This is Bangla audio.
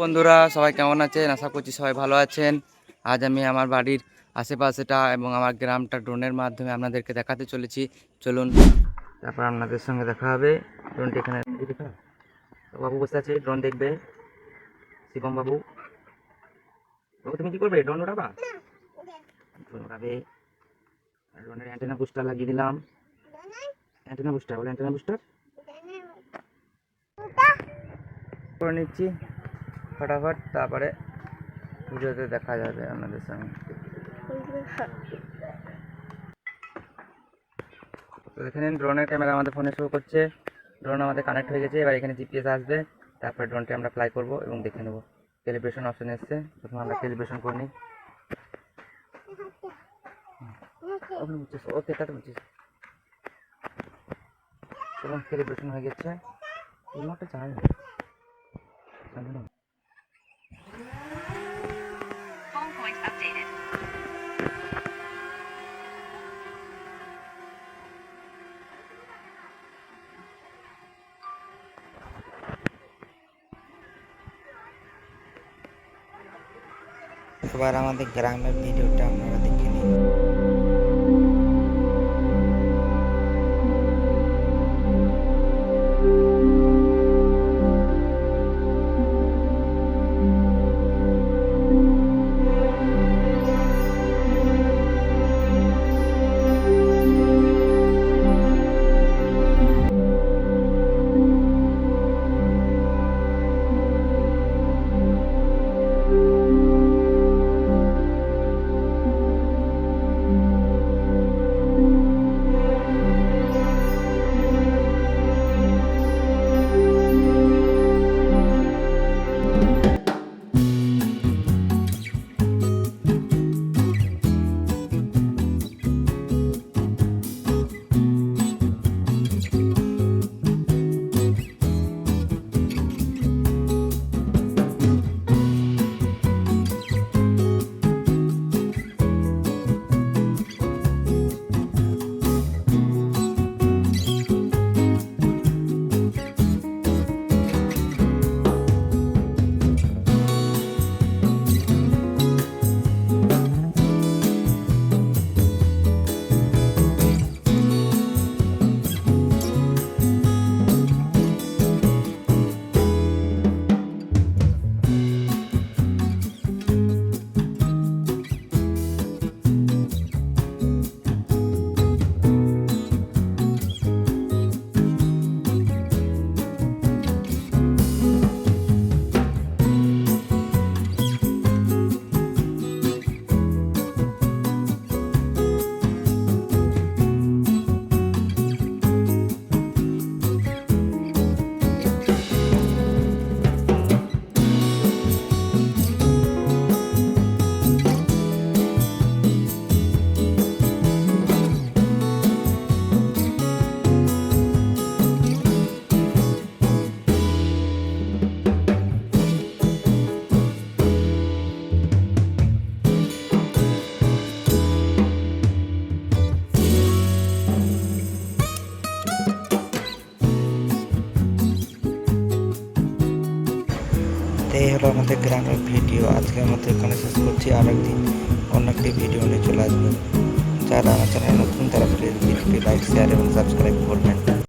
বন্ধুরা সবাই কেমন আছেন? আশা করছি সবাই ভালো আছেন। আজ আমি আমার বাড়ির আশেপাশেটা এবং আমার গ্রামটা ড্রোনের মাধ্যমে আপনাদেরকে দেখাতে চলেছি। চলুন। তারপর আপনাদের সঙ্গে দেখা হবে। ড্রোনটি এখানে বাবু বসে আছে ড্রোন দেখবে। শিবম বাবু। বাবু তুমি কি করবে? ড্রোন উড়াবা? ড্রোন আর ড্রোনের অ্যান্টেনা বুস্টার লাগিয়ে দিলাম। অ্যান্টেনা বুস্টার বলে অ্যান্টেনা বুস্টার। করে নিচ্ছি। ফটাফট তারপরে ভিডিওতে দেখা যাবে আপনাদের সঙ্গে তো দেখে নিন ড্রোনের ক্যামেরা আমাদের ফোনে শো করছে। ড্রোন আমাদের কানেক্ট হয়ে গেছে, এবার এখানে জিপিএস আসবে। তারপরে ড্রোনটি আমরা ফ্লাই করব এবং দেখে নেব। ক্যালিব্রেশন অপশন এসছে, প্রথমে আমরা ক্যালিব্রেশন করে নিই। ওকে, তাতে বুঝছিস এবং হয়ে গেছে। রিমোটটা চাই এবার আমাদের গ্রামের ভিডিওটা আপনারা এই হলো আমাদের গ্রামের ভিডিও। আজকের মতো এখানে শেষ করছি। আর একদিন অন্য একটি ভিডিও নিয়ে চলে আসবে যারা আমার চ্যানেল নতুন, তারা প্লিজ ভিডিওটি লাইক শেয়ার এবং সাবস্ক্রাইব করবেন।